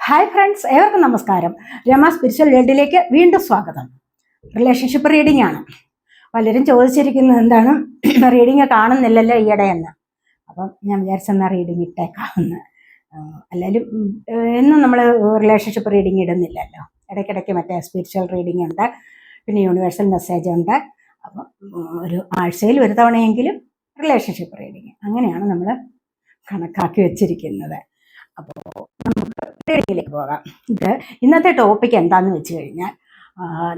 Hi friends ഏവർക്കും നമസ്കാരം. Rama spiritual വേൾഡിലേക്ക് വീണ്ടും സ്വാഗതം. റിലേഷൻഷിപ്പ് റീഡിംഗ് ആണ്. പലരും ചോദിച്ചിരിക്കുന്നത് എന്താണ്? റീഡിങ് കാണുന്നില്ലല്ലോ ഈയിടെ എന്ന്. അപ്പം ഞാൻ വിചാരിച്ചെന്നാ റീഡിങ് ഇട്ടേക്കാവുന്ന അല്ലെങ്കിലും എന്നും നമ്മൾ റിലേഷൻഷിപ്പ് റീഡിങ് ഇടുന്നില്ലല്ലോ. ഇടയ്ക്കിടയ്ക്ക് മറ്റേ സ്പിരിച്വൽ റീഡിംഗ് ഉണ്ട്. പിന്നെ യൂണിവേഴ്സൽ മെസ്സേജ് ഉണ്ട്. അപ്പം ഒരു ആഴ്ചയിൽ ഒരു തവണയെങ്കിലും റിലേഷൻഷിപ്പ് റീഡിങ് അങ്ങനെയാണ് നമ്മൾ കണക്കാക്കി വെച്ചിരിക്കുന്നത്. അപ്പോൾ നമുക്ക് റീഡിങ്ങിലേക്ക് പോകാം? ഇത് ഇന്നത്തെ ടോപ്പിക് എന്താണെന്ന് വെച്ച് കഴിഞ്ഞാൽ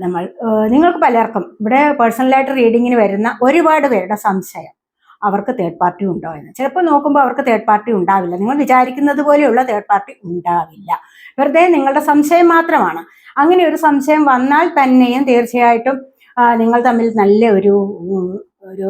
നമ്മൾ നിങ്ങൾക്ക് പലർക്കും ഇവിടെ പേഴ്സണലായിട്ട് റീഡിങ്ങിന് വരുന്ന ഒരുപാട് പേരുടെ സംശയം അവർക്ക് തേർഡ് പാർട്ടി ഉണ്ടോ എന്ന്. ചിലപ്പോൾ നോക്കുമ്പോൾ അവർക്ക് തേർഡ് പാർട്ടി ഉണ്ടാവില്ല. നിങ്ങൾ വിചാരിക്കുന്നത് പോലെയുള്ള തേർഡ് പാർട്ടി ഉണ്ടാവില്ല. വെറുതെ നിങ്ങളുടെ സംശയം മാത്രമാണ്. അങ്ങനെ ഒരു സംശയം വന്നാൽ തന്നെയും തീർച്ചയായിട്ടും നിങ്ങൾ തമ്മിൽ നല്ല ഒരു ഒരു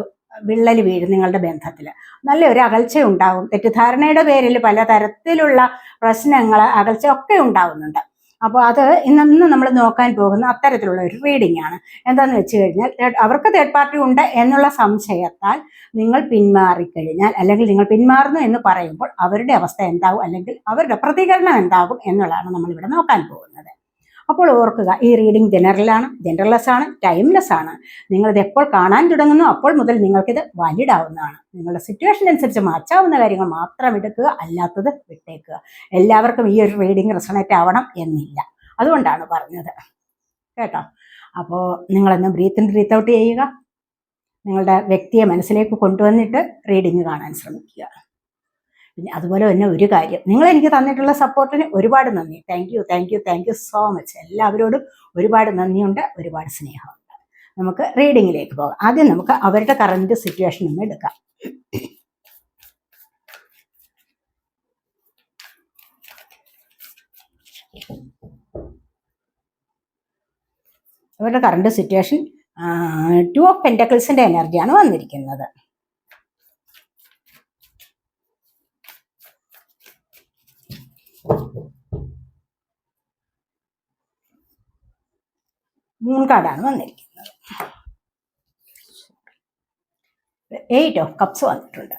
വിള്ളൽ വീഴും നിങ്ങളുടെ ബന്ധത്തിൽ നല്ല ഒരു അകൽച്ച ഉണ്ടാവും തെറ്റിദ്ധാരണയുടെ പേരിൽ പലതരത്തിലുള്ള പ്രശ്നങ്ങൾ അകൽച്ച ഒക്കെ ഉണ്ടാവുന്നുണ്ട്. അപ്പോൾ അത് ഇന്ന് നമ്മൾ നോക്കാൻ പോകുന്ന അത്തരത്തിലുള്ള ഒരു റീഡിംഗ് ആണ്. എന്താണെന്ന് വെച്ച് കഴിഞ്ഞാൽ അവർക്ക് തേർഡ് പാർട്ടി ഉണ്ട് എന്നുള്ള സംശയത്താൽ നിങ്ങൾ പിന്മാറിക്കഴിഞ്ഞാൽ അല്ലെങ്കിൽ നിങ്ങൾ പിന്മാറുന്നു എന്ന് പറയുമ്പോൾ അവരുടെ അവസ്ഥ എന്താവും അല്ലെങ്കിൽ അവരുടെ പ്രതികരണം എന്താകും എന്നുള്ളതാണ് നമ്മളിവിടെ നോക്കാൻ പോകുന്നത്. അപ്പോൾ ഓർക്കുക ഈ റീഡിംഗ് ജനറലാണ് ജനറൽലെസ് ആണ് ടൈംലെസ് ആണ്. നിങ്ങളിത് എപ്പോൾ കാണാൻ തുടങ്ങുന്നു അപ്പോൾ മുതൽ നിങ്ങൾക്കിത് വാലിഡ് ആവുന്നതാണ്. നിങ്ങളുടെ സിറ്റുവേഷൻ അനുസരിച്ച് മാറ്റാവുന്ന കാര്യങ്ങൾ മാത്രം എടുക്കുക അല്ലാത്തത് വിട്ടേക്കുക. എല്ലാവർക്കും ഈ ഒരു റീഡിംഗ് റെസണേറ്റ് ആവണം എന്നില്ല. അതുകൊണ്ടാണ് പറഞ്ഞത്. കേട്ടോ? അപ്പോൾ നിങ്ങളൊന്ന് ബ്രീത്ത് ഇൻ ബ്രീത്ത് ഔട്ട് ചെയ്യുക. നിങ്ങളുടെ വ്യക്തിയെ മനസ്സിലേക്ക് കൊണ്ടുവന്നിട്ട് റീഡിങ് കാണാൻ ശ്രമിക്കുക. പിന്നെ അതുപോലെ തന്നെ ഒരു കാര്യം. നിങ്ങൾ എനിക്ക് തന്നിട്ടുള്ള സപ്പോർട്ടിന് ഒരുപാട് നന്ദി. Thank you thank you thank you so much എല്ലാവരോടും ഒരുപാട് നന്ദിയുണ്ട് ഒരുപാട് സ്നേഹമുണ്ട്. നമുക്ക് റീഡിങ്ങിലേക്ക് പോകാം. ആദ്യം നമുക്ക് അവരുടെ കറണ്ട് സിറ്റുവേഷൻ ഒന്ന് എടുക്കാം. അവരുടെ കറണ്ട് സിറ്റുവേഷൻ ടു ഓഫ് പെന്റക്കിൾസിന്റെ എനർജിയാണ് വന്നിരിക്കുന്നത്. മൂൺ കാർഡാണ് വന്നിരിക്കുന്നത്. എയ്റ്റ് ഓഫ് കപ്സ് വന്നിട്ടുണ്ട്.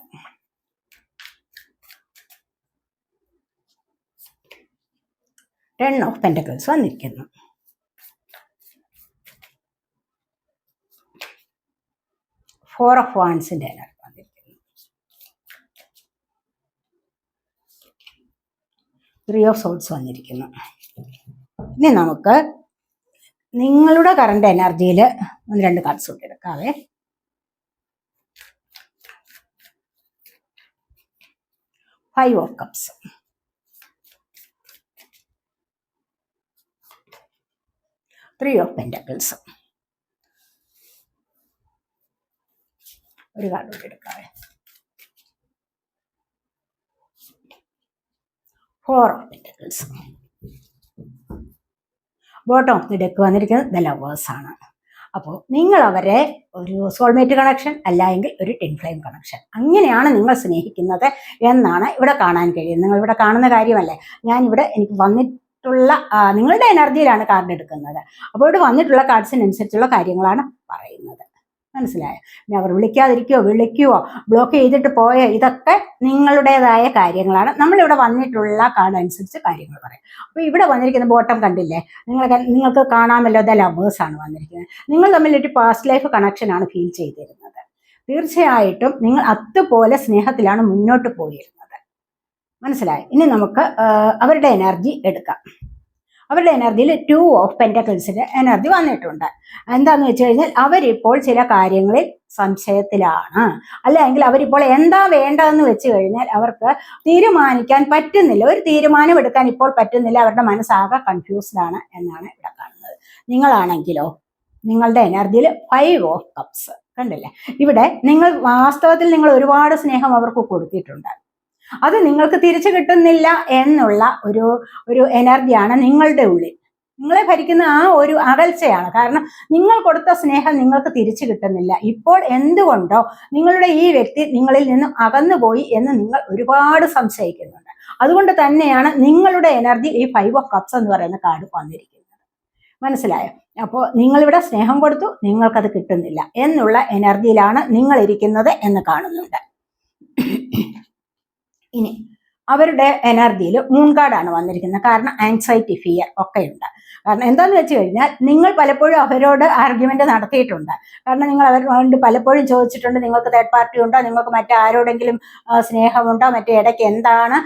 ടെൻ ഓഫ് പെന്റക്കിൾസ് വന്നിരിക്കുന്നു. ഫോർ ഓഫ് വാൻസിന്റെ എനർജി വന്നിരിക്കുന്നു ത്രീ ഓഫ് സോൾസ് വന്നിരിക്കുന്നു. ഇനി നമുക്ക് നിങ്ങളുടെ കറണ്ട് എനർജിയിൽ ഒന്ന് രണ്ട് കാർഡ്സ് കൂട്ടി എടുക്കാവേ. Five of cups three of pentacles ഒരു കാർഡ് കൂടി എടുക്കാവേ. Four of pentacles bottom of the deck വന്നിരിക്കുന്നത് ദ ലവേഴ്സ് ആണ്. അപ്പോൾ നിങ്ങൾ അവരെ ഒരു സോൾമേറ്റ് കണക്ഷൻ അല്ല എങ്കിൽ ഒരു ടിൻ ഫ്ലെയിം കണക്ഷൻ അങ്ങനെയാണ് നിങ്ങൾ സ്നേഹിക്കുന്നത് എന്നാണ് ഇവിടെ കാണാൻ കഴിയുന്നത്. നിങ്ങൾ ഇവിടെ കാണുന്ന കാര്യമല്ലേ? ഞാൻ ഇവിടെ എനിക്ക് വന്നിട്ടുള്ള നിങ്ങളുടെ എനർജിയിലാണ് കാർഡ് എടുക്കുന്നത്. അപ്പോൾ ഇവിടെ വന്നിട്ടുള്ള കാർഡ്സിനനുസരിച്ചുള്ള കാര്യങ്ങളാണ് പറയുന്നത്. മനസ്സിലായോ? ഇനി അവർ വിളിക്കാതിരിക്കുകയോ വിളിക്കുകയോ ബ്ലോക്ക് ചെയ്തിട്ട് പോയ? ഇതൊക്കെ നിങ്ങളുടേതായ കാര്യങ്ങളാണ്. നമ്മളിവിടെ വന്നിട്ടുള്ള കാർഡ് അനുസരിച്ച് കാര്യങ്ങൾ പറയാം. അപ്പോൾ ഇവിടെ വന്നിരിക്കുന്ന ബോട്ടം കണ്ടില്ലേ? നിങ്ങൾക്ക് നിങ്ങൾക്ക് കാണാമല്ലോ ദ ആണ് വന്നിരിക്കുന്നത്. നിങ്ങൾ തമ്മിൽ ഒരു പാസ്റ്റ് ലൈഫ് കണക്ഷനാണ് ഫീൽ ചെയ്തിരുന്നത്. തീർച്ചയായിട്ടും നിങ്ങൾ അതുപോലെ സ്നേഹത്തിലാണ് മുന്നോട്ട് പോയിരുന്നത്. മനസ്സിലായി? ഇനി നമുക്ക് അവരുടെ എനർജി എടുക്കാം. അവരുടെ എനർജിയിൽ ടു ഓഫ് പെന്റക്കിൾസിന്റെ എനർജി വന്നിട്ടുണ്ട്. എന്താന്ന് വെച്ച് കഴിഞ്ഞാൽ അവരിപ്പോൾ ചില കാര്യങ്ങളിൽ സംശയത്തിലാണ്. അല്ലെങ്കിൽ അവരിപ്പോൾ എന്താ വേണ്ടതെന്ന് വെച്ച് കഴിഞ്ഞാൽ അവർക്ക് തീരുമാനിക്കാൻ പറ്റുന്നില്ല. ഒരു തീരുമാനം എടുക്കാൻ ഇപ്പോൾ പറ്റുന്നില്ല. അവരുടെ മനസ്സാകെ കൺഫ്യൂസ്ഡാണ് എന്നാണ് ഇവിടെ കാണുന്നത്. നിങ്ങളാണെങ്കിലോ നിങ്ങളുടെ എനർജിയിൽ ഫൈവ് ഓഫ് കപ്സ് കണ്ടില്ലേ? ഇവിടെ നിങ്ങൾ വാസ്തവത്തിൽ നിങ്ങൾ ഒരുപാട് സ്നേഹം അവർക്ക് കൊടുത്തിട്ടുണ്ട്. അത് നിങ്ങൾക്ക് തിരിച്ചു കിട്ടുന്നില്ല എന്നുള്ള ഒരു ഒരു എനർജിയാണ് നിങ്ങളുടെ ഉള്ളിൽ. നിങ്ങളെ ഭരിക്കുന്ന ആ ഒരു അകൽച്ചയാണ്. കാരണം നിങ്ങൾ കൊടുത്ത സ്നേഹം നിങ്ങൾക്ക് തിരിച്ചു കിട്ടുന്നില്ല. ഇപ്പോൾ എന്തുകൊണ്ടോ നിങ്ങളുടെ ഈ വ്യക്തി നിങ്ങളിൽ നിന്നും അകന്നുപോയി എന്ന് നിങ്ങൾ ഒരുപാട് സംശയിക്കുന്നുണ്ട്. അതുകൊണ്ട് തന്നെയാണ് നിങ്ങളുടെ എനർജി ഈ ഫൈവ് ഓഫ് കപ്സ് എന്ന് പറയുന്ന കാർഡ് വന്നിരിക്കുന്നത്. മനസ്സിലായോ? അപ്പോൾ നിങ്ങളിവിടെ സ്നേഹം കൊടുത്തു നിങ്ങൾക്കത് കിട്ടുന്നില്ല എന്നുള്ള എനർജിയിലാണ് നിങ്ങൾ ഇരിക്കുന്നത് എന്ന് കാണുന്നുണ്ട്. ഇനി അവരുടെ എനർജിയിൽ മൂൺകാടാണ് വന്നിരിക്കുന്നത്. കാരണം ആൻസൈറ്റി ഫിയർ ഒക്കെ ഉണ്ട് കാരണം എന്താന്ന് വെച്ച് കഴിഞ്ഞാൽ നിങ്ങൾ പലപ്പോഴും അവരോട് ആർഗ്യുമെന്റ് നടത്തിയിട്ടുണ്ട്. കാരണം നിങ്ങൾ അവരോട് പലപ്പോഴും ചോദിച്ചിട്ടുണ്ട് നിങ്ങൾക്ക് തേർഡ് പാർട്ടി ഉണ്ടോ നിങ്ങൾക്ക് മറ്റാരോടെങ്കിലും സ്നേഹമുണ്ടോ മറ്റേ ഇടയ്ക്ക് എന്താണ്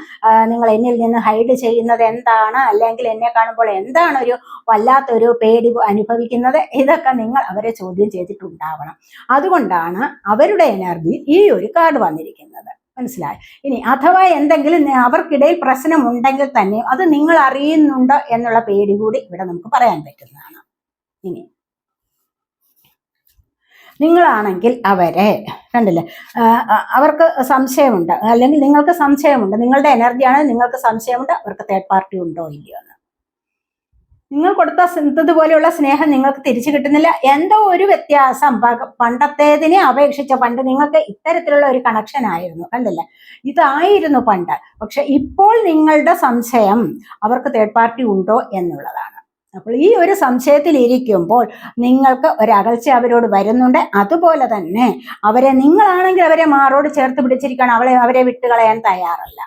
നിങ്ങൾ എന്നിൽ നിന്ന് ഹൈഡ് ചെയ്യുന്നത് എന്താണ് അല്ലെങ്കിൽ എന്നെ കാണുമ്പോൾ എന്താണ് ഒരു വല്ലാത്തൊരു പേടി അനുഭവിക്കുന്നത് ഇതൊക്കെ നിങ്ങൾ അവരെ ചോദ്യം ചെയ്തിട്ടുണ്ടാവണം. അതുകൊണ്ടാണ് അവരുടെ എനർജി ഈ ഒരു കാർഡ് വന്നിരിക്കുന്നത്. മനസ്സിലായി. ഇനി അഥവാ എന്തെങ്കിലും അവർക്കിടയിൽ പ്രശ്നം ഉണ്ടെങ്കിൽ തന്നെ അത് നിങ്ങൾ അറിയുന്നുണ്ടോ എന്നുള്ള പേടി കൂടി ഇവിടെ നമുക്ക് പറയാൻ പറ്റുന്നതാണ്. ഇനി നിങ്ങളാണെങ്കിൽ അവരെ കണ്ടില്ലേ? അവർക്ക് സംശയമുണ്ട്. അല്ലെങ്കിൽ നിങ്ങൾക്ക് സംശയമുണ്ട്. നിങ്ങളുടെ എനർജിയാണ് നിങ്ങൾക്ക് സംശയമുണ്ട്. അവർക്ക് തേർഡ് പാർട്ടി ഉണ്ടോ ഇല്ലയോ എന്ന്. നിങ്ങൾ കൊടുത്ത ഇതുപോലെയുള്ള പോലെയുള്ള സ്നേഹം നിങ്ങൾക്ക് തിരിച്ചു കിട്ടുന്നില്ല. എന്തോ ഒരു വ്യത്യാസം. പണ്ടത്തേതിനെ അപേക്ഷിച്ച പണ്ട് നിങ്ങൾക്ക് ഇത്തരത്തിലുള്ള ഒരു കണക്ഷൻ ആയിരുന്നു. കണ്ടില്ല? ഇതായിരുന്നു പണ്ട്. പക്ഷെ ഇപ്പോൾ നിങ്ങളുടെ സംശയം അവർക്ക് തേർഡ് പാർട്ടി ഉണ്ടോ എന്നുള്ളതാണ്. അപ്പോൾ ഈ ഒരു സംശയത്തിൽ ഇരിക്കുമ്പോൾ നിങ്ങൾക്ക് ഒരകൽച്ച അവരോട് വരുന്നുണ്ട്. അതുപോലെ തന്നെ അവരെ നിങ്ങളാണെങ്കിൽ അവരെ മാറോട് ചേർത്ത് പിടിച്ചിരിക്കുകയാണ്. അവളെ അവരെ വിട്ടുകളയാൻ തയ്യാറല്ല.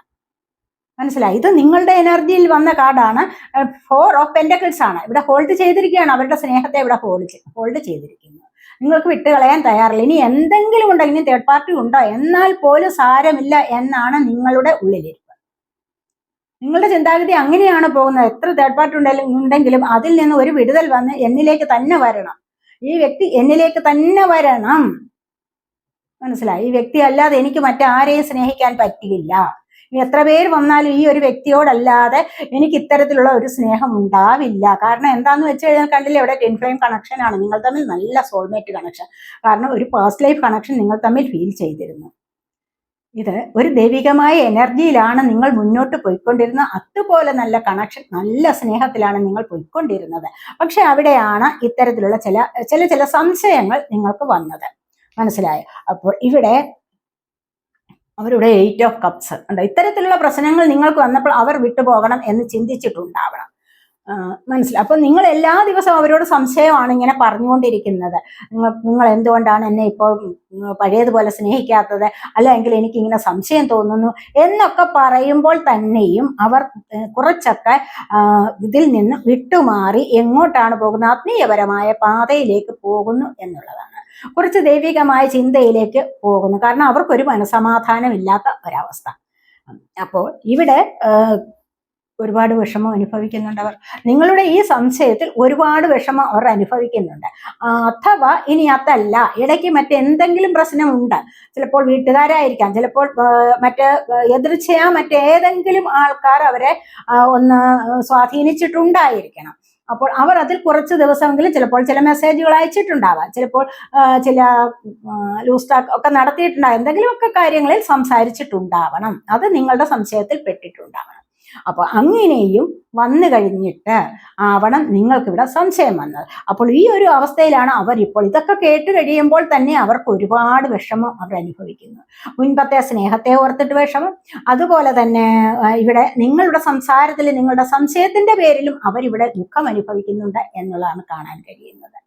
മനസ്സിലായി? ഇത് നിങ്ങളുടെ എനർജിയിൽ വന്ന കാർഡാണ്. ഫോർ ഓഫ് പെൻഡക്കിൾസ് ആണ്. ഇവിടെ ഹോൾഡ് ചെയ്തിരിക്കുകയാണ്. അവരുടെ സ്നേഹത്തെ ഇവിടെ ഹോൾഡ് ഹോൾഡ് ചെയ്തിരിക്കുന്നു. നിങ്ങൾക്ക് വിട്ടുകളയാൻ തയ്യാറില്ല. ഇനി എന്തെങ്കിലും ഉണ്ടോ? ഇനി തേർഡ് പാർട്ടി ഉണ്ടോ? എന്നാൽ പോലും സാരമില്ല എന്നാണ് നിങ്ങളുടെ ഉള്ളിലിരിപ്പ്. നിങ്ങളുടെ ചിന്താഗതി അങ്ങനെയാണ് പോകുന്നത്. എത്ര തേർഡ് പാർട്ടി ഉണ്ടെങ്കിലും ഉണ്ടെങ്കിലും അതിൽ നിന്ന് ഒരു വിടുതൽ വന്ന് എന്നിലേക്ക് തന്നെ വരണം. ഈ വ്യക്തി എന്നിലേക്ക് തന്നെ വരണം. മനസ്സിലായി? ഈ വ്യക്തി അല്ലാതെ എനിക്ക് മറ്റാരെയും സ്നേഹിക്കാൻ പറ്റില്ല ഇനി എത്ര പേര് വന്നാലും ഈ ഒരു വ്യക്തിയോടല്ലാതെ എനിക്ക് ഇത്തരത്തിലുള്ള ഒരു സ്നേഹം ഉണ്ടാവില്ല. കാരണം എന്താന്ന് വെച്ച് കഴിഞ്ഞാൽ കണ്ടില്ലേ ഇവിടെ ടെൻ ഫ്ലെയിം കണക്ഷൻ ആണ്. നിങ്ങൾ തമ്മിൽ നല്ല സോൾമേറ്റ് കണക്ഷൻ കാരണം ഒരു പേഴ്സ് ലൈഫ് കണക്ഷൻ നിങ്ങൾ തമ്മിൽ ഫീൽ ചെയ്തിരുന്നു. ഇത് ഒരു ദൈവികമായ എനർജിയിലാണ് നിങ്ങൾ മുന്നോട്ട് പോയിക്കൊണ്ടിരുന്നത്. അതുപോലെ നല്ല കണക്ഷൻ നല്ല സ്നേഹത്തിലാണ് നിങ്ങൾ പോയിക്കൊണ്ടിരുന്നത്. പക്ഷെ അവിടെയാണ് ഇത്തരത്തിലുള്ള ചില ചില ചില സംശയങ്ങൾ നിങ്ങൾക്ക് വന്നത്. മനസ്സിലായോ? അപ്പോൾ ഇവിടെ അവരുടെ എയ്റ്റ് ഓഫ് കപ്സ് ഉണ്ട് ഇത്തരത്തിലുള്ള പ്രശ്നങ്ങൾ നിങ്ങൾക്ക് വന്നപ്പോൾ അവർ വിട്ടുപോകണം എന്ന് ചിന്തിച്ചിട്ടുണ്ടാവണം. മനസ്സിലായി. അപ്പൊ നിങ്ങൾ എല്ലാ ദിവസവും അവരോട് സംശയമാണ് ഇങ്ങനെ പറഞ്ഞുകൊണ്ടിരിക്കുന്നത്. നിങ്ങൾ നിങ്ങൾ എന്തുകൊണ്ടാണ് എന്നെ ഇപ്പോൾ പഴയതുപോലെ സ്നേഹിക്കാത്തത്? അല്ലെങ്കിൽ എനിക്ക് ഇങ്ങനെ സംശയം തോന്നുന്നു? എന്നൊക്കെ പറയുമ്പോൾ തന്നെയും അവർ കുറച്ചൊക്കെ ഇതിൽ നിന്ന് വിട്ടുമാറി എങ്ങോട്ടാണ് പോകുന്നത്? ആത്മീയപരമായ പാതയിലേക്ക് പോകുന്നു എന്നുള്ളതാണ്. കുറച്ച് ദൈവികമായ ചിന്തയിലേക്ക് പോകുന്നു. കാരണം അവർക്കൊരു മനസമാധാനം ഇല്ലാത്ത ഒരവസ്ഥ. അപ്പോൾ ഇവിടെ ഒരുപാട് വിഷമം അനുഭവിക്കുന്നുണ്ട് അവർ. നിങ്ങളുടെ ഈ സംശയത്തിൽ ഒരുപാട് വിഷമം അവർ അനുഭവിക്കുന്നുണ്ട്. അഥവാ ഇനി അതല്ല ഇടയ്ക്ക് മറ്റെന്തെങ്കിലും പ്രശ്നമുണ്ട് ചിലപ്പോൾ വീട്ടുകാരായിരിക്കാം ചിലപ്പോൾ മറ്റ് എതിർച്ചയാ മറ്റേതെങ്കിലും ആൾക്കാർ അവരെ ഒന്ന് സ്വാധീനിച്ചിട്ടുണ്ടായിരിക്കണം. അപ്പോൾ അവർ അതിൽ കുറച്ച് ദിവസമെങ്കിലും ചിലപ്പോൾ ചില മെസ്സേജുകൾ അയച്ചിട്ടുണ്ടാവാം. ചിലപ്പോൾ ചില ലൂസ് ടാക്ക് ഒക്കെ നടത്തിയിട്ടുണ്ടാകും എന്തെങ്കിലുമൊക്കെ കാര്യങ്ങളിൽ സംസാരിച്ചിട്ടുണ്ടാവണം. അത് നിങ്ങളുടെ സംശയത്തിൽ പെട്ടിട്ടുണ്ടാവണം. അപ്പോൾ അങ്ങനെയും വന്നു കഴിഞ്ഞിട്ട് ആവണം നിങ്ങൾക്കിവിടെ സംശയം വന്നത്. അപ്പോൾ ഈ ഒരു അവസ്ഥയിലാണ് അവർ ഇപ്പോൾ ഇതൊക്കെ കേട്ട് കഴിയുമ്പോൾ തന്നെ അവർക്ക് ഒരുപാട് വിഷമം അവർ അനുഭവിക്കുന്നു. മുൻപത്തെ സ്നേഹത്തെ ഓർത്തിട്ട് വിഷമം. അതുപോലെ തന്നെ ഇവിടെ നിങ്ങളുടെ സംസാരത്തിൽ നിങ്ങളുടെ സംശയത്തിന്റെ പേരിലും അവരിവിടെ ദുഃഖം അനുഭവിക്കുന്നുണ്ട് എന്നുള്ളതാണ് കാണാൻ കഴിയുന്നത്.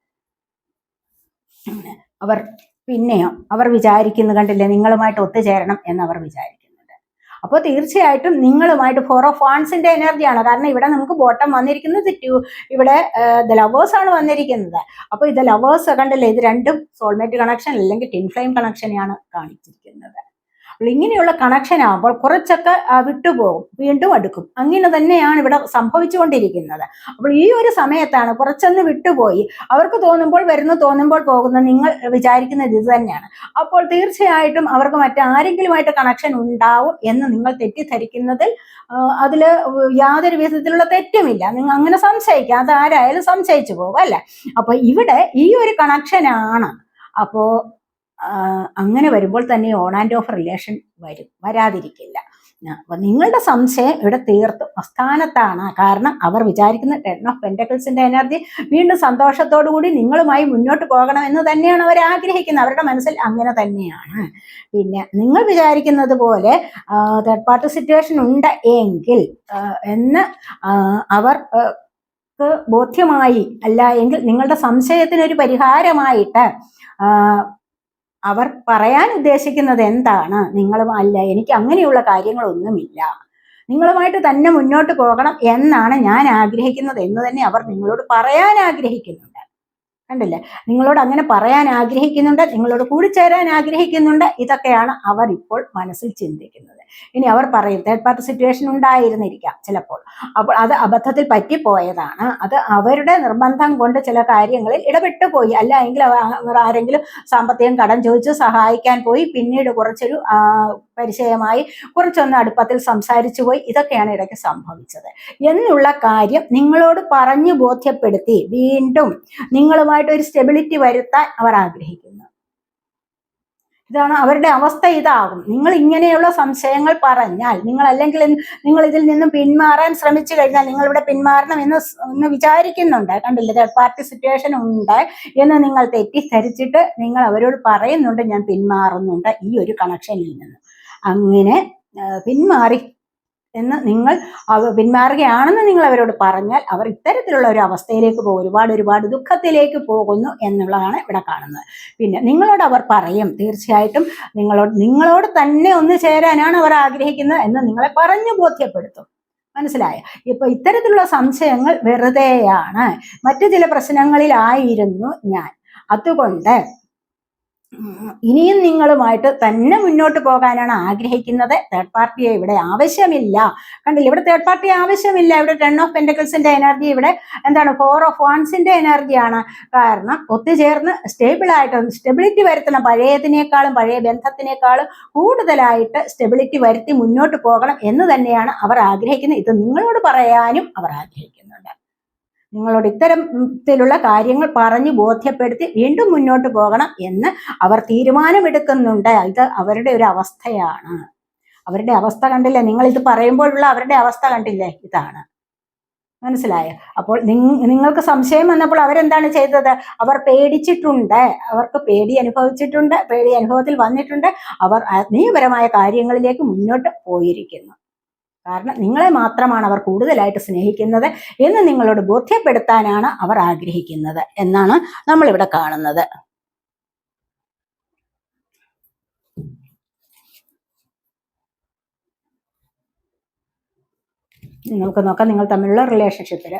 അവർ പിന്നെയോ അവർ വിചാരിക്കുന്നു കണ്ടില്ലേ നിങ്ങളുമായിട്ട് ഒത്തുചേരണം എന്നവർ വിചാരിക്കും അപ്പോൾ തീർച്ചയായിട്ടും നിങ്ങളുമായിട്ട് ഫോർ ഓഫ് വാൺസിന്റെ എനർജിയാണ് കാരണം ഇവിടെ നമുക്ക് ബോട്ടം വന്നിരിക്കുന്നത് ടു ഇവിടെ ദ ലവേഴ്സ് ആണ് വന്നിരിക്കുന്നത്. അപ്പോൾ ഇത് ലവേഴ്സ് കണ്ടല്ലേ? ഇത് രണ്ടും സോൾമേറ്റ് കണക്ഷൻ അല്ലെങ്കിൽ ടിൻ ഫ്ലെയിം കണക്ഷനെയാണ് കാണിച്ചിരിക്കുന്നത്. അപ്പോൾ ഇങ്ങനെയുള്ള കണക്ഷൻ ആകുമ്പോൾ കുറച്ചൊക്കെ വിട്ടുപോകും വീണ്ടും അടുക്കും. അങ്ങനെ തന്നെയാണ് ഇവിടെ സംഭവിച്ചുകൊണ്ടിരിക്കുന്നത്. അപ്പോൾ ഈ ഒരു സമയത്താണ് കുറച്ചൊന്ന് വിട്ടുപോയി. അവർക്ക് തോന്നുമ്പോൾ വരുന്നു തോന്നുമ്പോൾ പോകുന്ന. നിങ്ങൾ വിചാരിക്കുന്നത് ഇത് തന്നെയാണ്. അപ്പോൾ തീർച്ചയായിട്ടും അവർക്ക് മറ്റാരെങ്കിലുമായിട്ട് കണക്ഷൻ ഉണ്ടാവും എന്ന് നിങ്ങൾ തെറ്റിദ്ധരിക്കുന്നതിൽ അതിൽ യാതൊരു വിധത്തിലുള്ള തെറ്റുമില്ല. നിങ്ങൾ അങ്ങനെ സംശയിക്കാം. അത് ആരായാലും സംശയിച്ചു പോകും അല്ലേ? അപ്പോൾ ഇവിടെ ഈ ഒരു കണക്ഷനാണ് അപ്പോ ആ, അങ്ങനെ വരുമ്പോൾ തന്നെ ഓൺ ആൻഡ് ഓഫ് റിലേഷൻ വരും വരാതിരിക്കില്ല. അപ്പൊ നിങ്ങളുടെ സംശയം ഇവിടെ തീർത്തും അസ്ഥാനത്താണ്. കാരണം അവർ വിചാരിക്കുന്ന ടെൻ ഓഫ് പെന്റക്കിൾസിന്റെ എനർജി വീണ്ടും സന്തോഷത്തോടു കൂടി നിങ്ങളുമായി മുന്നോട്ട് പോകണം എന്ന് തന്നെയാണ് അവർ ആഗ്രഹിക്കുന്നത്. അവരുടെ മനസ്സിൽ അങ്ങനെ തന്നെയാണ്. പിന്നെ നിങ്ങൾ വിചാരിക്കുന്നത് പോലെ തേർഡ് പാർട്ടി സിറ്റുവേഷൻ ഉണ്ട് എങ്കിൽ എന്ന് അവർ ബോധ്യമായി അല്ല എങ്കിൽ നിങ്ങളുടെ സംശയത്തിനൊരു പരിഹാരമായിട്ട് അവർ പറയാൻ ഉദ്ദേശിക്കുന്നത് എന്താണ്? നിങ്ങളും അല്ല എനിക്ക് അങ്ങനെയുള്ള കാര്യങ്ങളൊന്നുമില്ല. നിങ്ങളുമായിട്ട് തന്നെ മുന്നോട്ട് പോകണം എന്നാണ് ഞാൻ ആഗ്രഹിക്കുന്നത് എന്ന് തന്നെ അവർ നിങ്ങളോട് പറയാൻ ആഗ്രഹിക്കുന്നുണ്ട് കണ്ടില്ലേ? നിങ്ങളോട് അങ്ങനെ പറയാൻ ആഗ്രഹിക്കുന്നുണ്ട് നിങ്ങളോട് കൂടിച്ചേരാൻ ആഗ്രഹിക്കുന്നുണ്ട് ഇതൊക്കെയാണ് അവർ ഇപ്പോൾ മനസ്സിൽ ചിന്തിക്കുന്നത്. ഇനി അവർ പറയും തേർഡ് പാർട്ടി സിറ്റുവേഷൻ ഉണ്ടായിരുന്നിരിക്കാം ചിലപ്പോൾ. അപ്പോൾ അത് അബദ്ധത്തിൽ പറ്റിപ്പോയതാണ്. അത് അവരുടെ നിർബന്ധം കൊണ്ട് ചില കാര്യങ്ങളിൽ ഇടപെട്ടു പോയി. അല്ല എങ്കിൽ ആരെങ്കിലും സാമ്പത്തികം കടം ചോദിച്ച് സഹായിക്കാൻ പോയി. പിന്നീട് കുറച്ചൊരു പരിചയമായി കുറച്ചൊന്ന് അടുപ്പത്തിൽ സംസാരിച്ചു പോയി. ഇതൊക്കെയാണ് ഇടയ്ക്ക് സംഭവിച്ചത്. എന്നുള്ള കാര്യം നിങ്ങളോട് പറഞ്ഞു ബോധ്യപ്പെടുത്തി വീണ്ടും നിങ്ങളുമായിട്ട് ഒരു സ്റ്റെബിലിറ്റി വരുത്താൻ അവർ ആഗ്രഹിക്കുന്നു. ഇതാണ് അവരുടെ അവസ്ഥ ഇതാകും. നിങ്ങൾ ഇങ്ങനെയുള്ള സംശയങ്ങൾ പറഞ്ഞാൽ നിങ്ങൾ അല്ലെങ്കിൽ നിങ്ങൾ ഇതിൽ നിന്നും പിന്മാറാൻ ശ്രമിച്ചു കഴിഞ്ഞാൽ നിങ്ങൾ ഇവിടെ പിന്മാറണം എന്ന് ഒന്ന് വിചാരിക്കുന്നുണ്ട്. കണ്ടില്ലേ? തേർഡ് പാർട്ടി സിറ്റുവേഷൻ ഉണ്ട് എന്ന് നിങ്ങൾ തെറ്റിദ്ധരിച്ചിട്ട് നിങ്ങൾ അവരോട് പറയുന്നുണ്ട് ഞാൻ പിന്മാറുന്നുണ്ട്. ഈ ഒരു കണക്ഷനിൽ നിന്ന്. അങ്ങനെ പിന്മാറി എന്ന് നിങ്ങൾ പിന്മാറുകയാണെന്ന് നിങ്ങൾ അവരോട് പറഞ്ഞാൽ അവർ ഇത്തരത്തിലുള്ള ഒരു അവസ്ഥയിലേക്ക് പോകും ഒരുപാട് ഒരുപാട് ദുഃഖത്തിലേക്ക് പോകുന്നു എന്നുള്ളതാണ് ഇവിടെ കാണുന്നത്. പിന്നെ നിങ്ങളോട് അവർ പറയും തീർച്ചയായിട്ടും നിങ്ങളോട് നിങ്ങളോട് തന്നെ ഒന്ന് ചേരാനാണ് അവർ ആഗ്രഹിക്കുന്നത് എന്ന് നിങ്ങളെ പറഞ്ഞു ബോധ്യപ്പെടുത്തും. മനസ്സിലായ? ഇപ്പൊ ഇത്തരത്തിലുള്ള സംശയങ്ങൾ വെറുതെയാണ്. മറ്റു ചില പ്രശ്നങ്ങളിലായിരുന്നു ഞാൻ. അതുകൊണ്ട് ഇനിയും നിങ്ങളുമായിട്ട് തന്നെ മുന്നോട്ട് പോകാനാണ് ആഗ്രഹിക്കുന്നത്. തേർഡ് പാർട്ടിയെ ഇവിടെ ആവശ്യമില്ല. കണ്ടില്ല? ഇവിടെ തേർഡ് പാർട്ടി ആവശ്യമില്ല. ഇവിടെ ടെൺ ഓഫ് പെന്റക്കിൾസിന്റെ എനർജി ഇവിടെ എന്താണ്? ഫോർ ഓഫ് വൺസിന്റെ എനർജിയാണ് കാരണം ഒത്തുചേർന്ന് സ്റ്റേബിൾ ആയിട്ട് സ്റ്റെബിലിറ്റി വരുത്തണം. പഴയതിനേക്കാളും പഴയ ബന്ധത്തിനേക്കാളും കൂടുതലായിട്ട് സ്റ്റെബിലിറ്റി വരുത്തി മുന്നോട്ട് പോകണം എന്ന് തന്നെയാണ് അവർ ആഗ്രഹിക്കുന്നത്. ഇത് നിങ്ങളോട് പറയാനും അവർ ആഗ്രഹിക്കുന്നുണ്ട്. നിങ്ങളോട് ഇത്തരത്തിലുള്ള കാര്യങ്ങൾ പറഞ്ഞു ബോധ്യപ്പെടുത്തി വീണ്ടും മുന്നോട്ട് പോകണം എന്ന് അവർ തീരുമാനമെടുക്കുന്നുണ്ട്. ഇത് അവരുടെ ഒരു അവസ്ഥയാണ്. അവരുടെ അവസ്ഥ കണ്ടില്ലേ? നിങ്ങൾ ഇത് പറയുമ്പോഴുള്ള അവരുടെ അവസ്ഥ കണ്ടില്ലേ? ഇതാണ്. മനസ്സിലായോ? അപ്പോൾ നിങ്ങ- നിങ്ങൾക്ക് സംശയം വന്നപ്പോൾ അവരെന്താണ് ചെയ്തത്? അവർ പേടിച്ചിട്ടുണ്ട്. അവർക്ക് പേടി അനുഭവിച്ചിട്ടുണ്ട്. പേടി അനുഭവത്തിൽ വന്നിട്ടുണ്ട്. അവർ ആത്മീയപരമായ കാര്യങ്ങളിലേക്ക് മുന്നോട്ട് പോയിരിക്കുന്നു. കാരണം നിങ്ങളെ മാത്രമാണ് അവർ കൂടുതലായിട്ട് സ്നേഹിക്കുന്നത് എന്ന് നിങ്ങളോട് ബോധ്യപ്പെടുത്താനാണ് അവർ ആഗ്രഹിക്കുന്നത് എന്നാണ് നമ്മൾ ഇവിടെ കാണുന്നത്. നിങ്ങൾക്ക് നോക്കാം നിങ്ങൾ തമ്മിലുള്ള റിലേഷൻഷിപ്പിൽ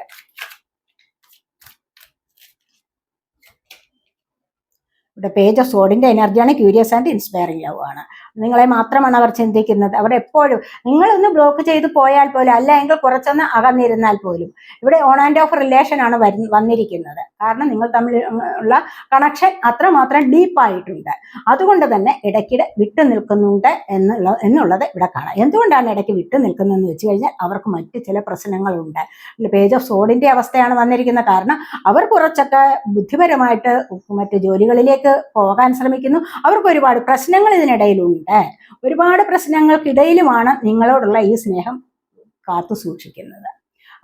ഇവിടെ പേജ് ഓഫ് സോഡിന്റെ എനർജിയാണ് ക്യൂരിയസ് ആൻഡ് ഇൻസ്പയറിംഗ് ലവ് ആണ്. നിങ്ങളെ മാത്രമാണ് അവർ ചിന്തിക്കുന്നത്. അവിടെ എപ്പോഴും നിങ്ങളൊന്ന് ബ്ലോക്ക് ചെയ്ത് പോയാൽ പോലും അല്ല എങ്കിൽ കുറച്ചൊന്ന് അകന്നിരുന്നാൽ പോലും ഇവിടെ ഓൺ ആൻഡ് ഓഫ് റിലേഷൻ ആണ് വരു- വന്നിരിക്കുന്നത്. കാരണം നിങ്ങൾ തമ്മിൽ ഉള്ള കണക്ഷൻ അത്രമാത്രം ഡീപ്പായിട്ടുണ്ട് അതുകൊണ്ട് തന്നെ ഇടയ്ക്കിടെ വിട്ടു നിൽക്കുന്നുണ്ട് എന്നുള്ള എന്നുള്ളത് ഇവിടെ കാണാം. എന്തുകൊണ്ടാണ് ഇടയ്ക്ക് വിട്ടു നിൽക്കുന്നതെന്ന് വെച്ച് കഴിഞ്ഞാൽ അവർക്ക് മറ്റ് ചില പ്രശ്നങ്ങളുണ്ട്. പേജ് ഓഫ് സോഡിന്റെ അവസ്ഥയാണ് വന്നിരിക്കുന്നത് കാരണം അവർ കുറച്ചൊക്കെ ബുദ്ധിപരമായിട്ട് മറ്റ് ജോലികളിലേക്ക് പോകാൻ ശ്രമിക്കുന്നു. അവർക്ക് ഒരുപാട് പ്രശ്നങ്ങൾ ഇതിനിടയിലുണ്ട്. ഒരുപാട് പ്രശ്നങ്ങൾക്കിടയിലുമാണ് നിങ്ങളോടുള്ള ഈ സ്നേഹം കാത്തു സൂക്ഷിക്കുന്നത്.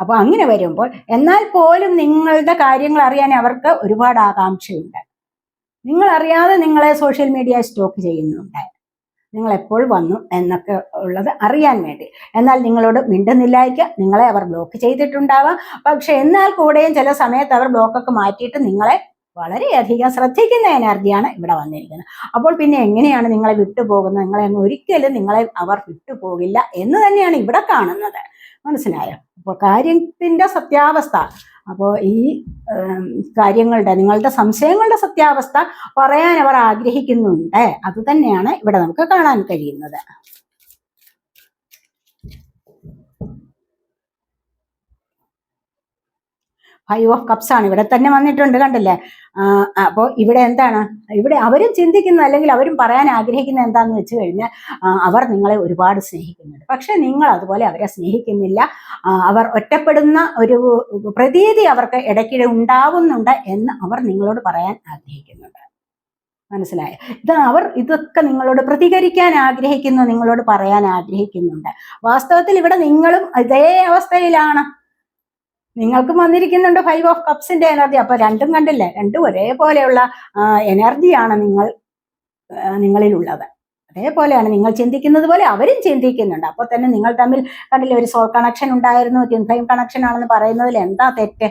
അപ്പോൾ അങ്ങനെ വരുമ്പോൾ എന്നാൽ പോലും നിങ്ങളുടെ കാര്യങ്ങൾ അറിയാൻ അവർക്ക് ഒരുപാട് ആകാംക്ഷയുണ്ട്. നിങ്ങൾ അറിയാതെ നിങ്ങളെ സോഷ്യൽ മീഡിയ സ്റ്റോക്ക് ചെയ്യുന്നുണ്ട്. നിങ്ങൾ എപ്പോൾ വന്നു എന്നൊക്കെ ഉള്ളത് അറിയാൻ വേണ്ടി. എന്നാൽ നിങ്ങളോട് മിണ്ടുന്നില്ലായിരിക്കുക നിങ്ങളെ അവർ ബ്ലോക്ക് ചെയ്തിട്ടുണ്ടാവാം. പക്ഷെ എന്നാൽ കൂടെയും ചില സമയത്ത് അവർ ബ്ലോക്കൊക്കെ മാറ്റിയിട്ട് നിങ്ങളെ വളരെയധികം ശ്രദ്ധിക്കുന്ന എനർജിയാണ് ഇവിടെ വന്നിരിക്കുന്നത്. അപ്പോൾ പിന്നെ എങ്ങനെയാണ് നിങ്ങളെ വിട്ടുപോകുന്നത്? നിങ്ങളെ ഒരിക്കലും നിങ്ങളെ അവർ വിട്ടുപോകില്ല എന്ന് തന്നെയാണ് ഇവിടെ കാണുന്നത്. മനസ്സിലായോ? അപ്പോൾ കാര്യത്തിന്റെ സത്യാവസ്ഥ. അപ്പോൾ ഈ കാര്യങ്ങളുടെ നിങ്ങളുടെ സംശയങ്ങളുടെ സത്യാവസ്ഥ പറയാൻ അവർ ആഗ്രഹിക്കുന്നുണ്ട്. അത് തന്നെയാണ് ഇവിടെ നമുക്ക് കാണാൻ കഴിയുന്നത്. ഫൈവ് ഓഫ് കപ്സ് ആണ്. ഇവിടെ തന്നെ വന്നിട്ടുണ്ട് കണ്ടില്ലേ? അപ്പോൾ ഇവിടെ എന്താണ്? ഇവിടെ അവരും ചിന്തിക്കുന്ന അല്ലെങ്കിൽ അവരും പറയാൻ ആഗ്രഹിക്കുന്ന എന്താന്ന് വെച്ച് കഴിഞ്ഞാൽ അവർ നിങ്ങളെ ഒരുപാട് സ്നേഹിക്കുന്നുണ്ട്. പക്ഷെ നിങ്ങൾ അതുപോലെ അവരെ സ്നേഹിക്കുന്നില്ല. അവർ ഒറ്റപ്പെടുന്ന ഒരു പ്രതീതി അവർക്ക് ഇടയ്ക്കിടെ ഉണ്ടാവുന്നുണ്ട് എന്ന് അവർ നിങ്ങളോട് പറയാൻ ആഗ്രഹിക്കുന്നുണ്ട്. മനസ്സിലായ? ഇത് അവർ ഇതൊക്കെ നിങ്ങളോട് പ്രതികരിക്കാൻ ആഗ്രഹിക്കുന്നു നിങ്ങളോട് പറയാൻ ആഗ്രഹിക്കുന്നുണ്ട്. വാസ്തവത്തിൽ ഇവിടെ നിങ്ങളും ഇതേ അവസ്ഥയിലാണ്. നിങ്ങൾക്കും വന്നിരിക്കുന്നുണ്ട് ഫൈവ് ഓഫ് കപ്സിന്റെ എനർജി. അപ്പൊ രണ്ടും കണ്ടില്ലേ? രണ്ടും ഒരേപോലെയുള്ള എനർജിയാണ് നിങ്ങൾ നിങ്ങളിലുള്ളത്. അതേപോലെയാണ് നിങ്ങൾ ചിന്തിക്കുന്നത് പോലെ അവരും ചിന്തിക്കുന്നുണ്ട്. അപ്പോൾ തന്നെ നിങ്ങൾ തമ്മിൽ കണ്ടില്ലേ ഒരു സോൾ കണക്ഷൻ ഉണ്ടായിരുന്നു ടിൻഫൈം കണക്ഷൻ ആണെന്ന് പറയുന്നതിൽ എന്താ തെറ്റ്?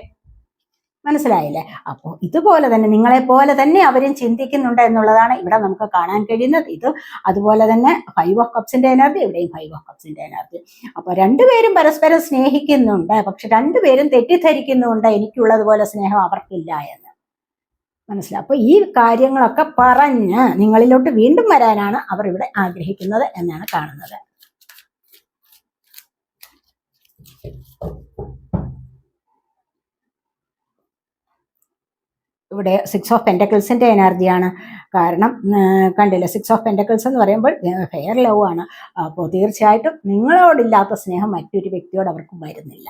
മനസ്സിലായില്ലേ? അപ്പോൾ ഇതുപോലെ തന്നെ നിങ്ങളെ പോലെ തന്നെ അവരും ചിന്തിക്കുന്നുണ്ട് എന്നുള്ളതാണ് ഇവിടെ നമുക്ക് കാണാൻ കഴിയുന്നത്. ഇത് അതുപോലെ തന്നെ ഫൈവ് ഓഫ് കപ്സിന്റെ എനർജി ഇവിടെയും ഫൈവ് ഓഫ് കപ്സിന്റെ എനർജി അപ്പോൾ രണ്ടുപേരും പരസ്പരം സ്നേഹിക്കുന്നുണ്ട്. പക്ഷെ രണ്ടുപേരും തെറ്റിദ്ധരിക്കുന്നുണ്ട്. എനിക്കുള്ളതുപോലെ സ്നേഹം അവർക്കില്ല എന്ന്. മനസ്സിലായി? അപ്പോൾ ഈ കാര്യങ്ങളൊക്കെ പറഞ്ഞ് നിങ്ങളിലോട്ട് വീണ്ടും വരാനാണ് അവർ ഇവിടെ ആഗ്രഹിക്കുന്നത് എന്നാണ് കാണുന്നത്. ഇവിടെ സിക്സ് ഓഫ് പെന്റക്കിൾസിന്റെ എനർജിയാണ് കാരണം കണ്ടില്ല സിക്സ് ഓഫ് പെന്റക്കിൾസ് എന്ന് പറയുമ്പോൾ ഫെയർ ലവ് ആണ്. അപ്പോൾ തീർച്ചയായിട്ടും നിങ്ങളോടില്ലാത്ത സ്നേഹം മറ്റൊരു വ്യക്തിയോട് അവർക്ക് വരുന്നില്ല.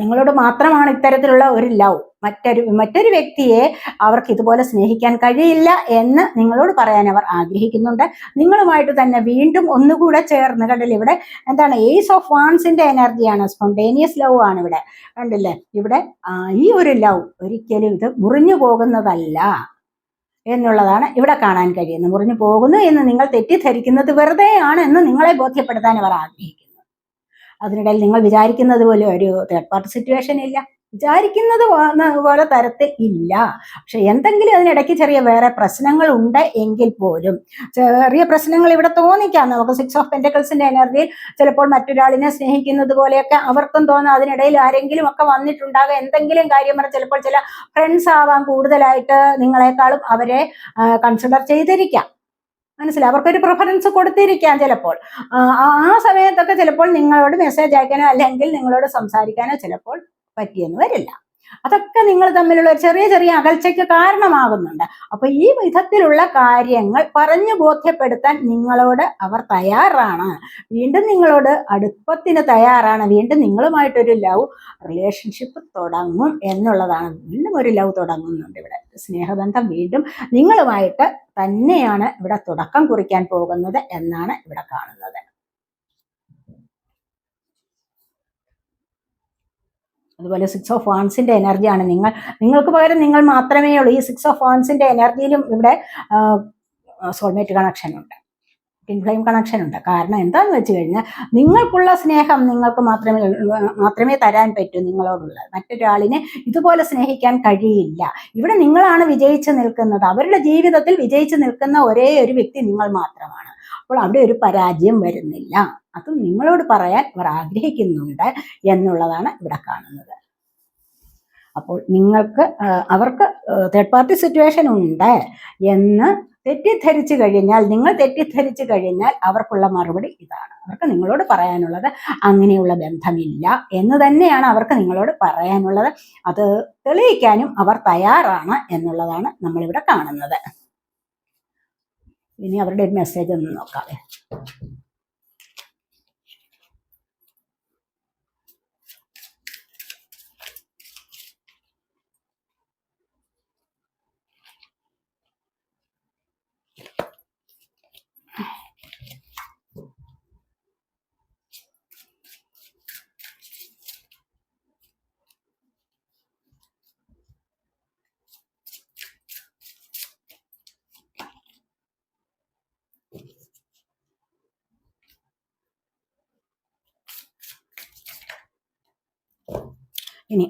നിങ്ങളോട് മാത്രമാണ് ഇത്തരത്തിലുള്ള ഒരു ലവ് മറ്റൊരു മറ്റൊരു വ്യക്തിയെ അവർക്ക് ഇതുപോലെ സ്നേഹിക്കാൻ കഴിയില്ല എന്ന് നിങ്ങളോട് പറയാൻ അവർ ആഗ്രഹിക്കുന്നുണ്ട്. നിങ്ങളുമായിട്ട് തന്നെ വീണ്ടും ഒന്നുകൂടെ ചേർന്ന് കണ്ടില്ലേ ഇവിടെ എന്താണ് ഏസ് ഓഫ് വാൺസിന്റെ എനർജിയാണ് സ്പോണ്ടേനിയസ് ലവ് ആണ് ഇവിടെ. കണ്ടില്ലേ? ഇവിടെ ഈ ഒരു ലവ് ഒരിക്കലും ഇത് മുറിഞ്ഞു പോകുന്നതല്ല എന്നുള്ളതാണ് ഇവിടെ കാണാൻ കഴിയുന്നത്. മുറിഞ്ഞു പോകുന്നു എന്ന് നിങ്ങൾ തെറ്റിദ്ധരിക്കുന്നത് വെറുതെയാണ് എന്ന് നിങ്ങളെ ബോധ്യപ്പെടുത്താൻ അവർ ആഗ്രഹിക്കുന്നു. അതിനിടയിൽ നിങ്ങൾ വിചാരിക്കുന്നത് പോലെ ഒരു തേർഡ് പാർട്ടി സിറ്റുവേഷൻ ഇല്ല. വിചാരിക്കുന്നത് പോലെ തരത്തിൽ ഇല്ല. പക്ഷെ എന്തെങ്കിലും അതിനിടയ്ക്ക് ചെറിയ വേറെ പ്രശ്നങ്ങൾ ഉണ്ട് എങ്കിൽ പോലും ചെറിയ പ്രശ്നങ്ങൾ ഇവിടെ തോന്നിക്കാം. നമുക്ക് സിക്സ് ഓഫ് പെന്റക്കിൾസിന്റെ എനർജിയിൽ ചിലപ്പോൾ മറ്റൊരാളിനെ സ്നേഹിക്കുന്നത് പോലെയൊക്കെ അവർക്കും തോന്നാം. അതിനിടയിൽ ആരെങ്കിലും ഒക്കെ വന്നിട്ടുണ്ടാകാം. എന്തെങ്കിലും കാര്യം പറഞ്ഞാൽ ചിലപ്പോൾ ചില ഫ്രണ്ട്സ് ആവാം. കൂടുതലായിട്ട് നിങ്ങളെക്കാളും അവരെ കൺസിഡർ ചെയ്തിരിക്കാം. മനസ്സിലായി? അവർക്കൊരു പ്രിഫറൻസ് കൊടുത്തിരിക്കാം ചിലപ്പോൾ. ആ സമയത്തൊക്കെ ചിലപ്പോൾ നിങ്ങളോട് മെസ്സേജ് അയക്കാനോ അല്ലെങ്കിൽ നിങ്ങളോട് സംസാരിക്കാനോ ചിലപ്പോൾ പറ്റിയെന്ന് വരില്ല. അതൊക്കെ നിങ്ങൾ തമ്മിലുള്ള ചെറിയ ചെറിയ അകൽച്ചയ്ക്ക് കാരണമാകുന്നുണ്ട്. അപ്പൊ ഈ വിധത്തിലുള്ള കാര്യങ്ങൾ പറഞ്ഞു ബോധ്യപ്പെടുത്താൻ നിങ്ങളോട് അവർ തയ്യാറാണ്. വീണ്ടും നിങ്ങളോട് അടുപ്പത്തിന് തയ്യാറാണ്. വീണ്ടും നിങ്ങളുമായിട്ടൊരു ലവ് റിലേഷൻഷിപ്പ് തുടങ്ങും എന്നുള്ളതാണ്. വീണ്ടും ഒരു ലവ് തുടങ്ങുന്നുണ്ട് ഇവിടെ. സ്നേഹബന്ധം വീണ്ടും നിങ്ങളുമായിട്ട് തന്നെയാണ് ഇവിടെ തുടക്കം കുറിക്കാൻ പോകുന്നത് എന്നാണ് ഇവിടെ കാണുന്നത്. അതുപോലെ സിക്സ് ഓഫ് വാൺസിന്റെ എനർജിയാണ് നിങ്ങൾ നിങ്ങൾക്ക് പകരം നിങ്ങൾ മാത്രമേ ഉള്ളൂ ഈ സിക്സ് ഓഫ് വാൺസിന്റെ എനർജിയിലും ഇവിടെ സോൾമേറ്റ് കണക്ഷൻ ഉണ്ട്. ടിൻ ഫ്ലെയിം കണക്ഷൻ ഉണ്ട്. കാരണം എന്താന്ന് വെച്ച് കഴിഞ്ഞാൽ നിങ്ങൾക്കുള്ള സ്നേഹം നിങ്ങൾക്ക് മാത്രമേ മാത്രമേ തരാൻ പറ്റൂ നിങ്ങളോടുള്ള. മറ്റൊരാളിനെ ഇതുപോലെ സ്നേഹിക്കാൻ കഴിയില്ല. ഇവിടെ നിങ്ങളാണ് വിജയിച്ചു നിൽക്കുന്നത്. അവരുടെ ജീവിതത്തിൽ വിജയിച്ചു നിൽക്കുന്ന ഒരേ ഒരു വ്യക്തി നിങ്ങൾ മാത്രമാണ്. അപ്പോൾ അവിടെ ഒരു പരാജയം വരുന്നില്ല. അത് നിങ്ങളോട് പറയാൻ അവർ ആഗ്രഹിക്കുന്നുണ്ട് എന്നുള്ളതാണ് ഇവിടെ കാണുന്നത്. അപ്പോൾ നിങ്ങൾക്ക് അവർക്ക് തേർഡ് പാർട്ടി സിറ്റുവേഷൻ ഉണ്ട് എന്ന് തെറ്റിദ്ധരിച്ചു കഴിഞ്ഞാൽ നിങ്ങൾ തെറ്റിദ്ധരിച്ചു കഴിഞ്ഞാൽ അവർക്കുള്ള മറുപടി ഇതാണ്. അവർക്ക് നിങ്ങളോട് പറയാനുള്ളത് അങ്ങനെയുള്ള ബന്ധമില്ല എന്ന് തന്നെയാണ് അവർക്ക് നിങ്ങളോട് പറയാനുള്ളത്. അത് തെളിയിക്കാനും അവർ തയ്യാറാണ് എന്നുള്ളതാണ് നമ്മളിവിടെ കാണുന്നത്. ഇനി അവരുടെ ഒരു മെസ്സേജ് ഒന്ന് നോക്കാവേ ഇനി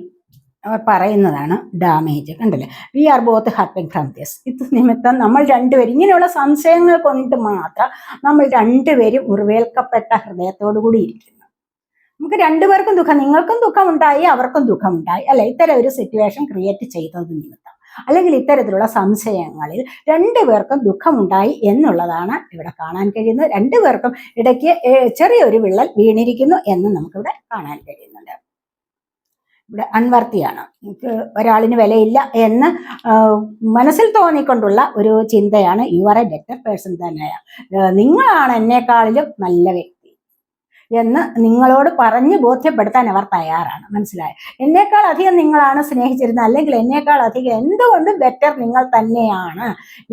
അവർ പറയുന്നതാണ് ഡാമേജ് കണ്ടില്ലേ? We are both hoping from this ഇത് നിമിത്തം നമ്മൾ രണ്ടുപേരും ഇങ്ങനെയുള്ള സംശയങ്ങൾ കൊണ്ട് മാത്രം നമ്മൾ രണ്ടുപേരും ഉറവേൽക്കപ്പെട്ട ഹൃദയത്തോടു കൂടി ഇരിക്കുന്നു. നമുക്ക് രണ്ടുപേർക്കും ദുഃഖം നിങ്ങൾക്കും ദുഃഖമുണ്ടായി അവർക്കും ദുഃഖമുണ്ടായി അല്ലെ? ഇത്തരം ഒരു സിറ്റുവേഷൻ ക്രിയേറ്റ് ചെയ്തത് നിമിത്തം. അല്ലെങ്കിൽ ഇത്തരത്തിലുള്ള സംശയങ്ങളിൽ രണ്ടുപേർക്കും ദുഃഖമുണ്ടായി എന്നുള്ളതാണ് ഇവിടെ കാണാൻ കഴിയുന്നത്. രണ്ടുപേർക്കും ഇടയ്ക്ക് ചെറിയൊരു വിള്ളൽ വീണിരിക്കുന്നു എന്ന് നമുക്കിവിടെ കാണാൻ കഴിയുന്നുണ്ട്. ഇവിടെ അൺവർത്തിയാണ് എനിക്ക് ഒരാളിന് വിലയില്ല എന്ന് മനസ്സിൽ തോന്നിക്കൊണ്ടുള്ള ഒരു ചിന്തയാണ് you are a better person തന്നെയാണ് നിങ്ങളാണ് എന്നെക്കാളിലും നല്ല വ്യക്തി എന്ന് നിങ്ങളോട് പറഞ്ഞ് ബോധ്യപ്പെടുത്താൻ അവർ തയ്യാറാണ്. മനസ്സിലായ? എന്നേക്കാൾ അധികം നിങ്ങളാണ് സ്നേഹിച്ചിരുന്നത്. അല്ലെങ്കിൽ എന്നേക്കാൾ അധികം എന്തുകൊണ്ടും ബെറ്റർ നിങ്ങൾ തന്നെയാണ്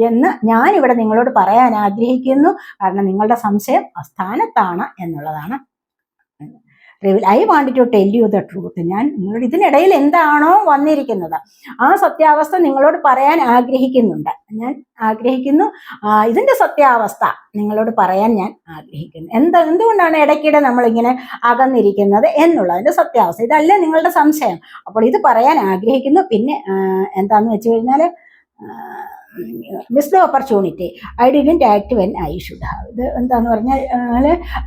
എന്ന് ഞാനിവിടെ നിങ്ങളോട് പറയാൻ ആഗ്രഹിക്കുന്നു. കാരണം നിങ്ങളുടെ സംശയം അസ്ഥാനത്താണ് എന്നുള്ളതാണ് I want to tell you the truth ഞാൻ നിങ്ങളോട് ഇതിനിടയിൽ എന്താണോ വന്നിരിക്കുന്നത്. ആ സത്യാവസ്ഥ നിങ്ങളോട് പറയാൻ ആഗ്രഹിക്കുന്നുണ്ട്. ഞാൻ ആഗ്രഹിക്കുന്നു. ഇതിന്റെ സത്യാവസ്ഥ നിങ്ങളോട് പറയാൻ ഞാൻ ആഗ്രഹിക്കുന്നു. എന്താ എന്തുകൊണ്ടാണ് ഇടയ്ക്കിടെ നമ്മളിങ്ങനെ അകന്നിരിക്കുന്നത് എന്നുള്ളതിന്റെ സത്യാവസ്ഥ. ഇതല്ല നിങ്ങളുടെ സംശയം. അപ്പോൾ ഇത് പറയാൻ ആഗ്രഹിക്കുന്നു. പിന്നെ എന്താന്ന് വെച്ച് കഴിഞ്ഞാൽ miss the opportunity I didn't act when I should have ഇത് എന്താന്ന് പറഞ്ഞാൽ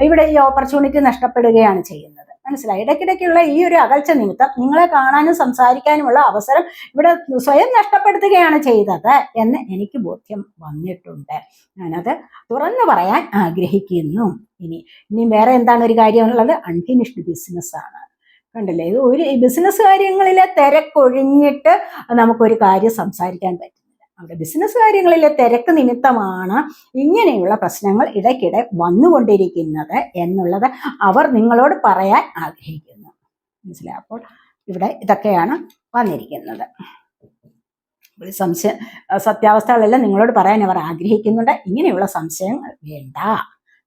ഇവിടെ ഈ ഓപ്പർച്യൂണിറ്റി നഷ്ടപ്പെടുകയാണ് ചെയ്യുന്നത്. മനസ്സിലായി? ഇടയ്ക്കിടയ്ക്കുള്ള ഈ ഒരു അകൽച്ച നിമിത്തം നിങ്ങളെ കാണാനും സംസാരിക്കാനുമുള്ള അവസരം ഇവിടെ സ്വയം നഷ്ടപ്പെടുത്തുകയാണ് ചെയ്തത് എന്ന് എനിക്ക് ബോധ്യം വന്നിട്ടുണ്ട്. ഞാനത് തുറന്നു പറയാൻ ആഗ്രഹിക്കുന്നു. ഇനി ഇനി വേറെ എന്താണ് ഒരു കാര്യമുള്ളത്? അൺഫിനിഷ്ഡ് ബിസിനസ് ആണ്. കണ്ടില്ലേ? ഒരു ബിസിനസ് കാര്യങ്ങളിലെ തിരക്കൊഴിഞ്ഞിട്ട് നമുക്കൊരു കാര്യം സംസാരിക്കാൻ പറ്റുന്നില്ല അവിടെ ബിസിനസ് കാര്യങ്ങളിലെ തിരക്ക് നിമിത്തമാണ് ഇങ്ങനെയുള്ള പ്രശ്നങ്ങൾ ഇടയ്ക്കിടെ വന്നുകൊണ്ടിരിക്കുന്നത് എന്നുള്ളത് അവർ നിങ്ങളോട് പറയാൻ ആഗ്രഹിക്കുന്നു. മനസ്സിലായി? അപ്പോൾ ഇവിടെ ഇതൊക്കെയാണ് വന്നിരിക്കുന്നത്. സംശയ സത്യാവസ്ഥകളെല്ലാം നിങ്ങളോട് പറയാൻ അവർ ആഗ്രഹിക്കുന്നുണ്ട്. ഇങ്ങനെയുള്ള സംശയങ്ങൾ വേണ്ട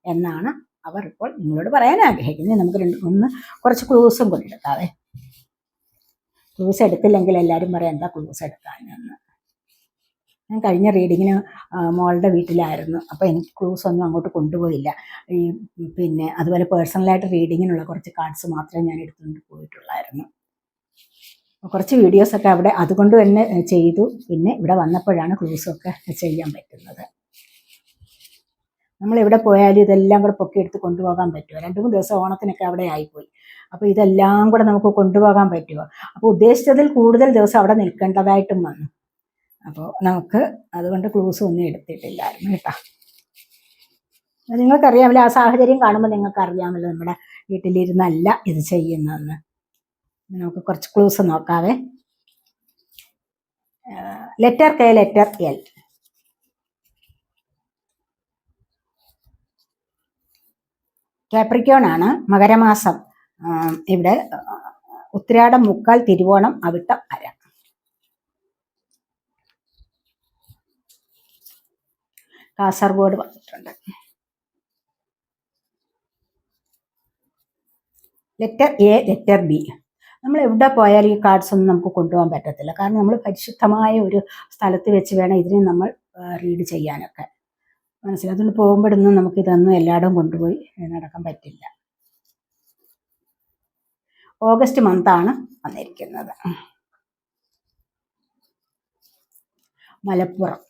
എന്നാണ് അവർ ഇപ്പോൾ നിങ്ങളോട് പറയാൻ ആഗ്രഹിക്കുന്നത്. നമുക്ക് രണ്ട് ഒന്ന് കുറച്ച് ക്ലൂസും കൂടി എടുക്കാവേ ക്ലൂസ് എടുത്തില്ലെങ്കിൽ എല്ലാവരും പറയാം എന്താ ക്ലൂസ് എടുക്കാനെന്ന് ഞാൻ കഴിഞ്ഞ റീഡിങ്ങിന് മോളുടെ വീട്ടിലായിരുന്നു. അപ്പോൾ എനിക്ക് ക്ലൂസ് ഒന്നും അങ്ങോട്ട് കൊണ്ടുപോയില്ല. ഈ പിന്നെ അതുപോലെ പേഴ്സണലായിട്ട് റീഡിങ്ങിനുള്ള കുറച്ച് കാർഡ്സ് മാത്രമേ ഞാൻ എടുത്തുകൊണ്ട് പോയിട്ടുള്ളായിരുന്നു. കുറച്ച് വീഡിയോസൊക്കെ അവിടെ അതുകൊണ്ട് തന്നെ ചെയ്തു. പിന്നെ ഇവിടെ വന്നപ്പോഴാണ് ക്ലൂസൊക്കെ ചെയ്യാൻ പറ്റുന്നത്. നമ്മൾ എവിടെ പോയാലും ഇതെല്ലാം കൂടെ പൊക്കിയെടുത്ത് കൊണ്ടുപോകാൻ പറ്റുമോ രണ്ടു മൂന്ന് ദിവസം ഓണത്തിനൊക്കെ അവിടെ ആയിപ്പോയി. അപ്പോൾ ഇതെല്ലാം കൂടെ നമുക്ക് കൊണ്ടുപോകാൻ പറ്റുമോ അപ്പോൾ ഉദ്ദേശിച്ചതിൽ കൂടുതൽ ദിവസം അവിടെ നിൽക്കേണ്ടതായിട്ടും വന്നു. അപ്പോൾ നമുക്ക് അതുകൊണ്ട് ക്ലൂസ് ഒന്നും എടുത്തിട്ടില്ലായിരുന്നു കേട്ടോ. നിങ്ങൾക്കറിയാമല്ലോ ആ സാഹചര്യം കാണുമ്പോൾ നിങ്ങൾക്കറിയാമല്ലോ നമ്മുടെ വീട്ടിലിരുന്നല്ല ഇത് ചെയ്യുന്നതെന്ന്. നമുക്ക് കുറച്ച് clues നോക്കാവേ. Letter K letter L Capricorn ആണ് മകരമാസം. ഇവിടെ ഉത്തിരാടം മുക്കാൽ തിരുവോണം അവിട്ടം അര. കാസർഗോഡ് വന്നിട്ടുണ്ട്. Letter A letter B. നമ്മൾ എവിടെ പോയാലും ഈ കാർഡ്സ് ഒന്നും നമുക്ക് കൊണ്ടുപോകാൻ പറ്റത്തില്ല. കാരണം നമ്മൾ പരിശുദ്ധമായ ഒരു സ്ഥലത്ത് വെച്ച് വേണം ഇതിനെ നമ്മൾ റീഡ് ചെയ്യാനൊക്കെ. മനസ്സിലായി? അതുകൊണ്ട് പോകുമ്പോഴൊന്നും നമുക്ക് ഇതൊന്നും എല്ലായിടവും കൊണ്ടുപോയി നടക്കാൻ പറ്റില്ല. ഓഗസ്റ്റ് മന്താണ് വന്നിരിക്കുന്നത്. മലപ്പുറം.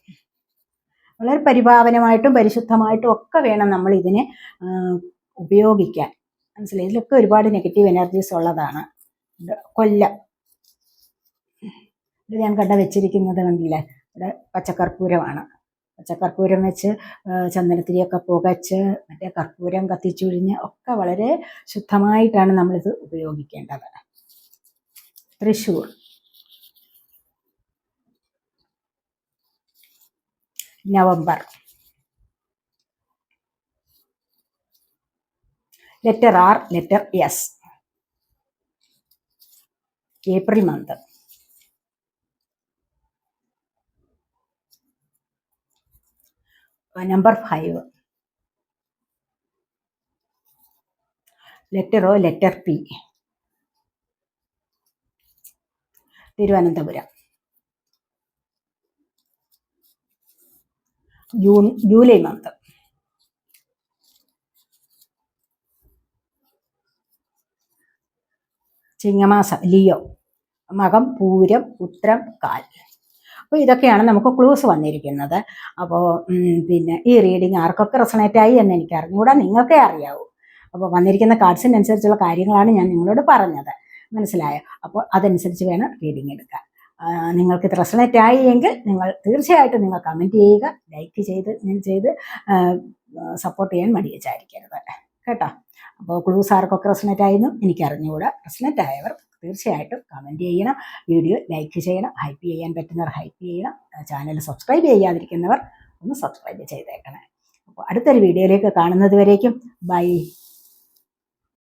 വളരെ പരിപാവനമായിട്ടും പരിശുദ്ധമായിട്ടും ഒക്കെ വേണം നമ്മൾ ഇതിനെ ഉപയോഗിക്കാൻ. മനസ്സിലായി? ഇതിലൊക്കെ ഒരുപാട് നെഗറ്റീവ് എനർജീസ് ഉള്ളതാണ്. കൊല്ല. ഇത് ഞാൻ കണ്ട വെച്ചിരിക്കുന്നത് കണ്ടില്ലേ? ഇവിടെ പച്ചക്കർപ്പൂരമാണ്. പച്ചക്കർപ്പൂരം വെച്ച് ചന്ദനത്തിരിയൊക്കെ പുകച്ച് മറ്റേ കർപ്പൂരം കത്തിച്ചുഴിഞ്ഞ് ഒക്കെ വളരെ ശുദ്ധമായിട്ടാണ് നമ്മളിത് ഉപയോഗിക്കേണ്ടത്. Thrissur. November. Letter R letter S April month number five letter O letter P Thiruvananthapuram June July month ചിങ്ങമാസം ലിയോ. മകം പൂരം ഉത്രം കാൽ. അപ്പോൾ ഇതൊക്കെയാണ് നമുക്ക് ക്ലൂസ് വന്നിരിക്കുന്നത്. അപ്പോൾ പിന്നെ ഈ റീഡിങ് ആർക്കൊക്കെ റെസണേറ്റ് ആയി എന്ന് എനിക്ക് അറിഞ്ഞുകൂടാ നിങ്ങൾക്കേ അറിയാവൂ. അപ്പോൾ വന്നിരിക്കുന്ന കാർഡ്സിനനുസരിച്ചുള്ള കാര്യങ്ങളാണ് ഞാൻ നിങ്ങളോട് പറഞ്ഞത്. മനസ്സിലായോ? അപ്പോൾ അതനുസരിച്ച് വേണം റീഡിങ് എടുക്കാൻ. നിങ്ങൾക്ക് ഇത് റെസണേറ്റ് ആയി എങ്കിൽ നിങ്ങൾ തീർച്ചയായിട്ടും നിങ്ങൾ കമന്റ് ചെയ്യുക ലൈക്ക് ചെയ്ത് ചെയ്ത് സപ്പോർട്ട് ചെയ്യാൻ മടി വിചാരിക്കരുത് കേട്ടോ? അപ്പോൾ ക്ലൂ സാർക്കൊക്കെ റെസണേറ്റ് ആയിരുന്നു എനിക്ക് അറിഞ്ഞുകൂടാ റെസണേറ്റ് ആയവർ തീർച്ചയായിട്ടും കമന്റ് ചെയ്യണം വീഡിയോ ലൈക്ക് ചെയ്യണം ഹൈപ്പ് ചെയ്യാൻ പറ്റുന്നവർ ഹൈപ്പ് ചെയ്യണം ചാനൽ സബ്സ്ക്രൈബ് ചെയ്യാതിരിക്കുന്നവർ ഒന്ന് സബ്സ്ക്രൈബ് ചെയ്തേക്കണേ. അപ്പോൾ അടുത്തൊരു വീഡിയോയിലേക്ക് കാണുന്നത് വരേക്കും. ബൈ